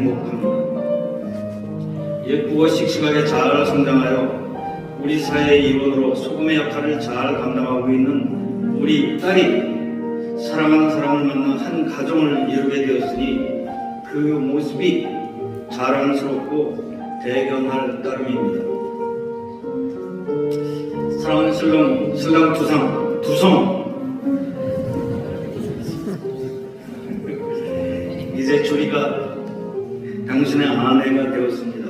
행복합니다. 예쁘고 씩씩하게 잘 성장하여 우리 사회의 일원으로 소금의 역할을 잘 감당하고 있는 우리 딸이 사랑하는 사람을 만나 한 가정을 이루게 되었으니 그 모습이 자랑스럽고 대견할 따름입니다. 사랑하는 신랑, 신랑 두상, 두성. 이제 조리가 당신의 아내가 되었습니다.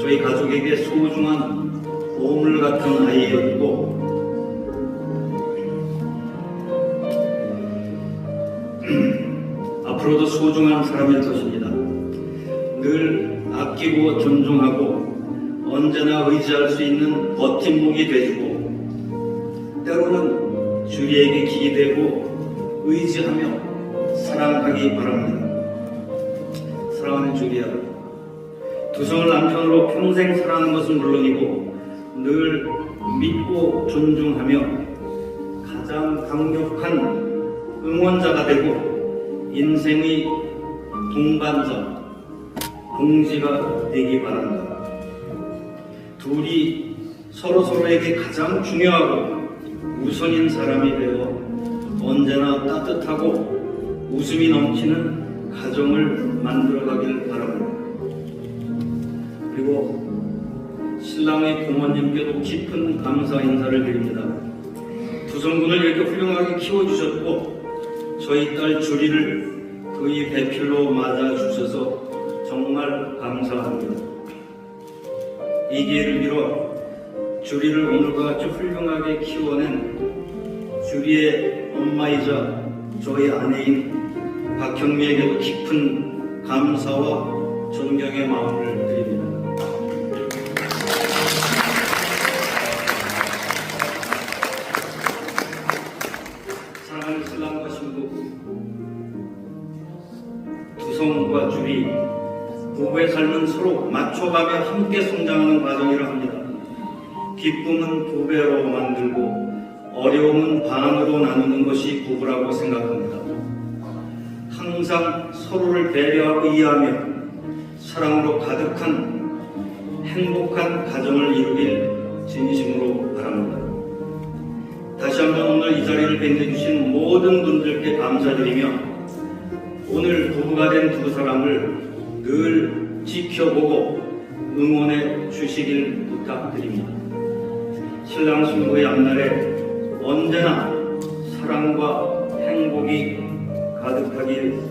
저희 가족에게 소중한 보물 같은 아이였고, 앞으로도 소중한 사람일 것입니다. 늘 아끼고 존중하고 언제나 의지할 수 있는 버팀목이 되주고 때로는 주리에게 기대고 의지하며 사랑하기 바랍니다. 사랑하는 주리야, 두성을 남편으로 평생 사랑하는 것은 물론이고 늘 믿고 존중하며 가장 강력한 응원자가 되고 인생의 동반자, 동지가 되기 바랍니다. 둘이 서로 서로에게 가장 중요하고 우선인 사람이 되어 언제나 따뜻하고 웃음이 넘치는 가정을 만들어가길 바랍니다. 그리고 신랑의 부모님께도 깊은 감사 인사를 드립니다. 두성군을 이렇게 훌륭하게 키워주셨고 저희 딸 주리를 그의 배필로 맞아주셔서 정말 감사합니다. 이 기회를 빌어 주리를 오늘과 같이 훌륭하게 키워낸 주리의 엄마이자 저희 아내인 박형미에게도 깊은 감사와 존경의 마음을 드립니다. 사랑하는 신랑과 신부 두성과 주리 부부의 삶은 서로 맞춰가며 함께 성장하는 과정이라 합니다. 기쁨은 두 배로 만들고 어려움은 반으로 나누는 것이 부부라고 생각합니다. 항상 서로를 배려하고 이해하며 사랑으로 가득한 행복한 가정을 이루길 진심으로 바랍니다. 다시 한번 오늘 이 자리를 빛내주신 모든 분들께 감사드리며 오늘 부부가 된 두 사람을 늘 지켜보고 응원해 주시길 부탁드립니다. 신랑 신부의 앞날에 언제나 사랑과 행복이 가득하길